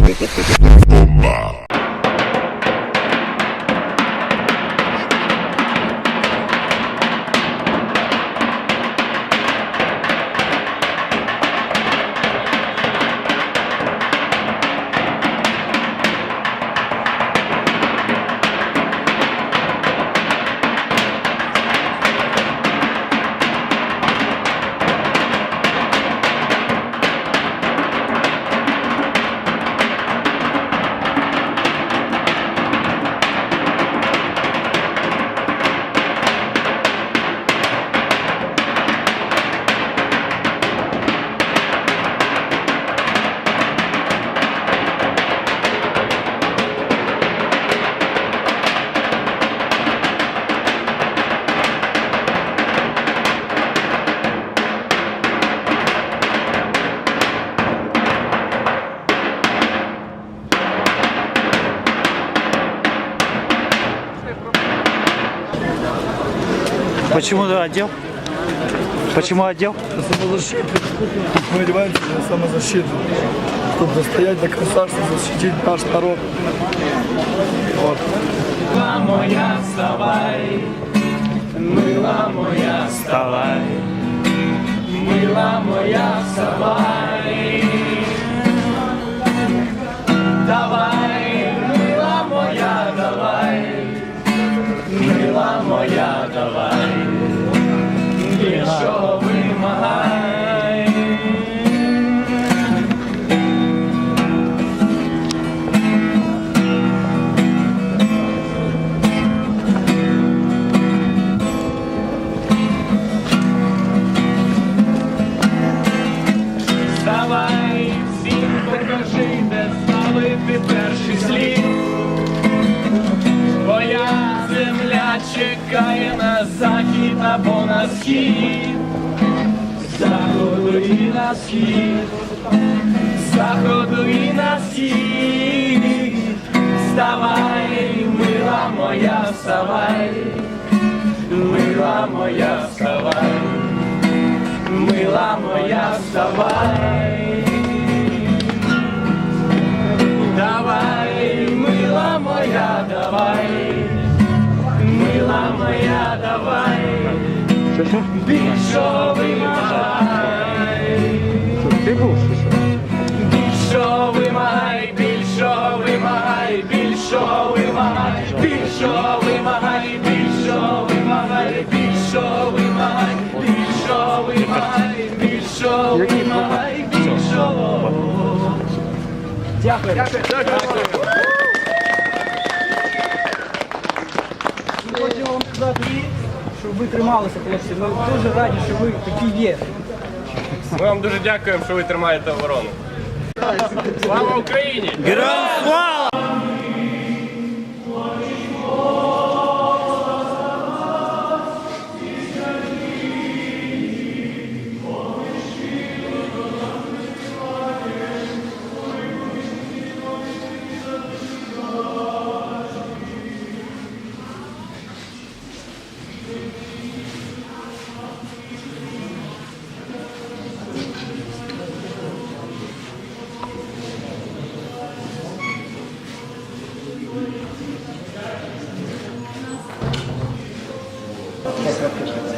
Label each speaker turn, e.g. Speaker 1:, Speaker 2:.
Speaker 1: Toma. Почему отдел? Почему отдел?
Speaker 2: Самозащиты. Мы одеваемся для самозащиты, чтобы достоять до государства, защитить наш народ. Вот.
Speaker 3: Мила моя, вставай, мила моя,
Speaker 1: Вставай.
Speaker 3: мила моя, вставай. Чекає на захід або на схід, заходу і на схід, заходу і на схід. Вставай, мила моя, вставай, мила моя, вставай мила моя, вставай. Більшого вимагай,
Speaker 1: Ты был?
Speaker 3: більшого вимагай, більшого вимагай, більшого вимагай, більшого вимагай, більшого вимагай, більшого вимагай, більшого вимагай, більшого вимагай, більшого. Дякую.
Speaker 4: Хочу вам щоб ви трималися, хлопці. Ми дуже раді, що ви такі є.
Speaker 3: Ми вам дуже дякуємо, що ви тримаєте оборону. Слава Україні!
Speaker 1: Героям слава! Gracias.